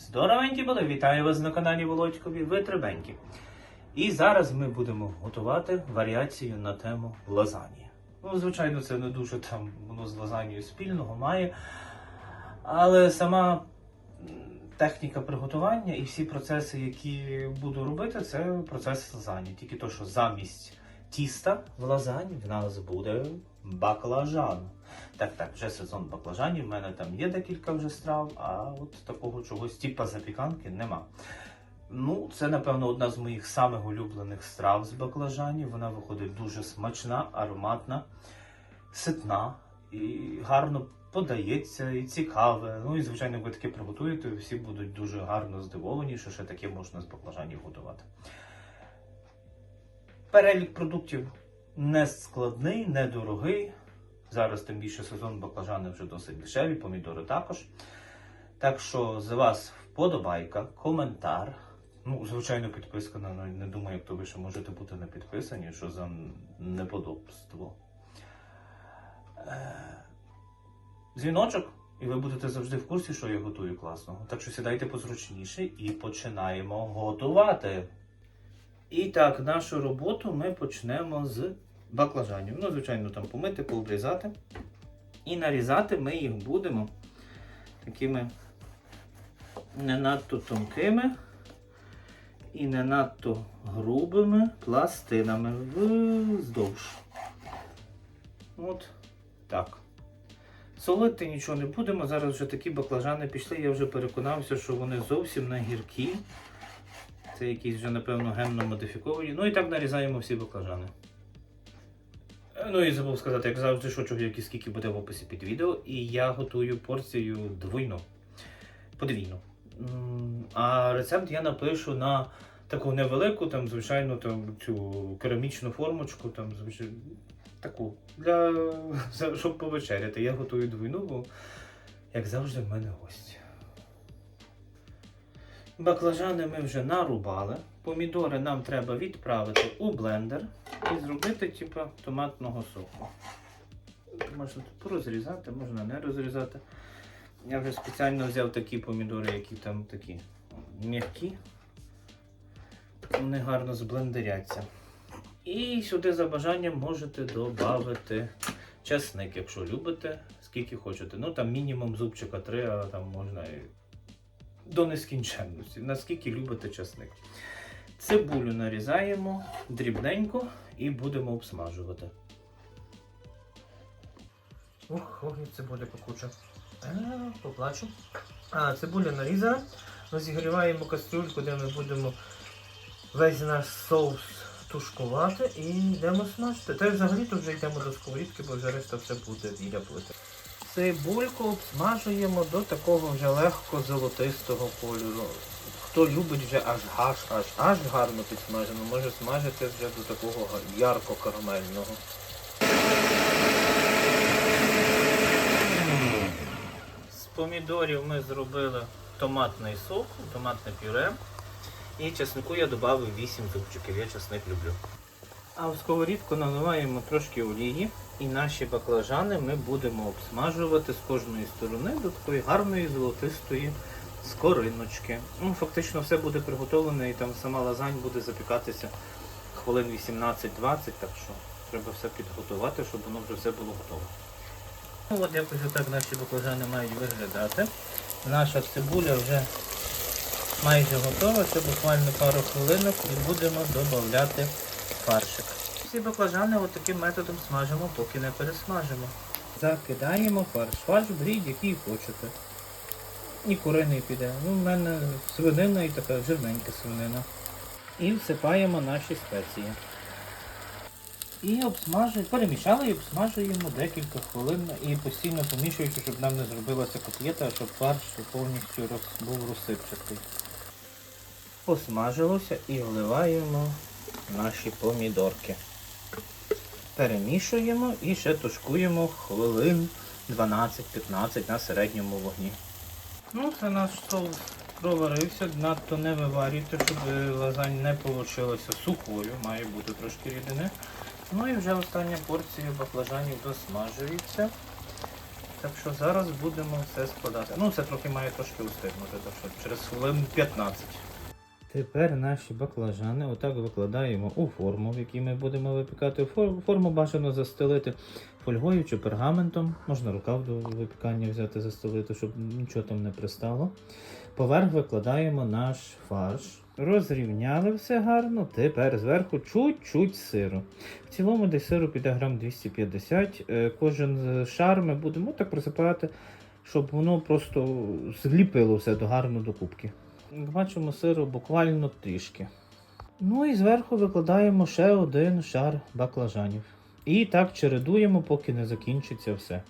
Здоровенькі були! Вітаю вас на каналі Володькові Витребенькі. І зараз ми будемо готувати варіацію на тему лазані. Ну, звичайно, це не дуже там воно з лазанією спільного має. Але сама техніка приготування і всі процеси, які буду робити, це процес лазані. Тільки то, що замість тіста в лазані в нас буде баклажан. Так, так, вже сезон баклажанів. В мене там є декілька вже страв, а от такого чогось типа запіканки нема. Ну, це, напевно, одна з моїх самих улюблених страв з баклажанів. Вона виходить дуже смачна, ароматна, ситна і гарно подається, і цікаве. Ну і, звичайно, ви таке приготуєте, всі будуть дуже гарно здивовані, що ще таке можна з баклажанів готувати. Перелік продуктів не складний, не дорогий. Зараз тим більше сезон баклажани вже досить дешеві, помідори також. Так що з вас вподобайка, коментар. Ну, звичайно, підписка на не думаю, як то ви ще можете бути не підписані, що за неподобство. Е, Дзвіночок, і ви будете завжди в курсі, що я готую класного. Так що сідайте позручніше і починаємо готувати. І так, нашу роботу ми почнемо з баклажанів. Ну, звичайно, там помити, пообрізати. І нарізати ми їх будемо такими не надто тонкими і не надто грубими пластинами вздовж. От так. Солити нічого не будемо. Зараз вже такі баклажани пішли. Я вже переконався, що вони зовсім не гіркі. Це якісь вже, напевно, генно модифіковані. Ну і так нарізаємо всі баклажани. Ну і забув сказати, як завжди, що чого, і скільки буде в описі під відео. І я готую порцію двойну. Подвійну. М, А рецепт я напишу на таку невелику, там, звичайно, там, цю керамічну формочку, там, звичайно, таку, для, щоб повечеряти. Я готую двойну, бо, як завжди, в мене гості. Баклажани ми вже нарубали. Помідори нам треба відправити у блендер і зробити типу, томатного соку. Можна тут розрізати, можна не розрізати. Я вже спеціально взяв такі помідори, які там такі м'які. Вони гарно зблендеряться. І сюди за бажанням можете додати часник, якщо любите, скільки хочете. Ну там мінімум зубчика 3, а там можна і до нескінченності. Наскільки любите часник. Цибулю нарізаємо дрібненько і будемо обсмажувати. Ух, ох, і цибуля покуча. Поплачу. А, цибуля нарізана. Розігріваємо кастрюльку, де ми будемо весь наш соус тушкувати і йдемо смажити. Та й взагалі тут вже йдемо до сковорідки, бо вже решта все буде біля плити. Цибульку обсмажуємо до такого вже легко золотистого кольору. Хто любить вже аж аж аж аж гарно підсмажено, може смажити вже до такого ярко карамельного. З помідорів ми зробили томатний сок, томатне пюре. І чеснику я додав 8 зубчиків, я чесник люблю. А в сковорідку наливаємо трошки олії і наші баклажани ми будемо обсмажувати з кожної сторони до такої гарної золотистої скориночки. Ну, фактично все буде приготовлене і там сама лазань буде запікатися хвилин 18-20, так що треба все підготувати, щоб воно вже все було готове. Ну, от якось отак наші баклажани мають виглядати. Наша цибуля вже майже готова, це буквально пару хвилинок і будемо додати фаршик. Всі баклажани от таким методом смажимо, поки не пересмажимо. Закидаємо фарш. Фарш беріть, який хочете. І куриний піде. Ну, в мене свинина і така жирненька свинина. І всипаємо наші спеції. І обсмажуємо, перемішали і обсмажуємо декілька хвилин і постійно помішуючи, щоб нам не зробилася котлета, а щоб фарш повністю роз, був розсипчатий. Посмажилося і вливаємо наші помідорки. Перемішуємо і ще тушкуємо хвилин 12-15 на середньому вогні. Ну, це наш соус проварився, надто не виварюйте, щоб лазань не вийшла сухою, має бути трошки рідини. Ну і вже остання порція баклажанів досмажується. Так що зараз будемо все складати. Ну, це трохи має трошки устигнути, так що через хвилин 15. Тепер наші баклажани отак викладаємо у форму, в якій ми будемо випікати. Форму бажано застелити фольгою чи пергаментом. Можна рукав до випікання взяти, застелити, щоб нічого там не пристало. Поверх викладаємо наш фарш. Розрівняли все гарно. Тепер зверху чуть-чуть сиру. В цілому десь сиру піде грам 250. Е, Кожен шар ми будемо так присипати, щоб воно просто зліпило все до гарно до кубки. Бачимо сиру буквально трішки. Ну і зверху викладаємо ще один шар баклажанів. І так чередуємо, поки не закінчиться все.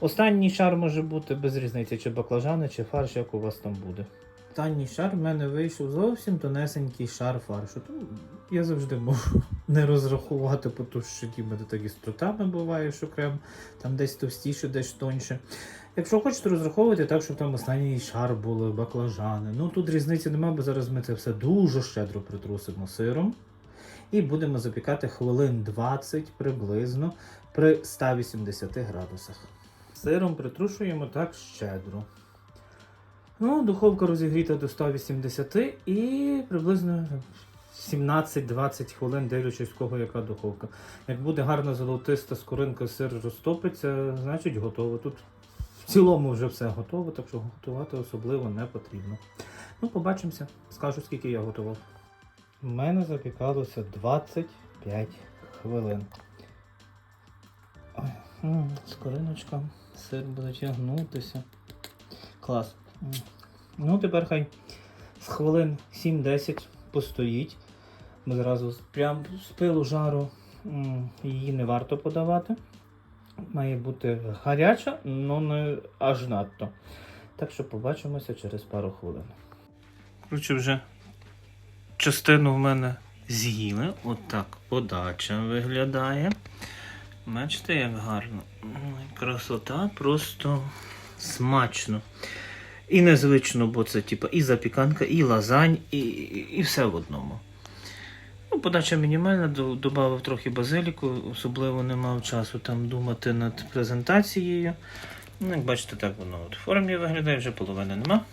Останній шар може бути без різниці, чи баклажани, чи фарш, як у вас там буде. Останній шар в мене вийшов зовсім тонесенький шар фаршу. Тому я завжди можу не розрахувати, тому що ті мене так і з трутами буває, що крем там десь товстіше, десь тоньше. Якщо хочете розраховувати так, щоб там останній шар були баклажани. Ну тут різниці немає, бо зараз ми це все дуже щедро притрусимо сиром. І будемо запікати хвилин 20 приблизно при 180 градусах. Сиром притрушуємо так щедро. Ну, духовка розігріта до 180 і приблизно 17-20 хвилин, дивлячись, кого яка духовка. Як буде гарна золотиста скоринка, сир розтопиться, значить готово. Тут в цілому вже все готово, так що готувати особливо не потрібно. Ну, побачимося, скажу, скільки я готував. У мене запікалося 25 хвилин. Ой, скориночка, сир буде тягнутися. Клас. Ну, тепер хай з хвилин 7-10 постоїть. Ми зразу прям з пилу жару її не варто подавати. Має бути гаряча, але не аж надто. Так що побачимося через пару хвилин. Коротше, вже частину в мене з'їли. Отак подача виглядає. Бачите, як гарно. Красота, просто смачно. І незвично, бо це типу, і запіканка, і лазань, і, і, і все в одному. Ну, подача мінімальна, додав трохи базиліку, особливо не мав часу там думати над презентацією. Ну, як бачите, так воно от в формі виглядає, вже половини нема.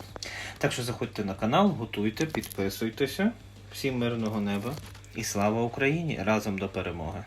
Так що заходьте на канал, готуйте, підписуйтеся. Всім мирного неба і слава Україні! Разом до перемоги!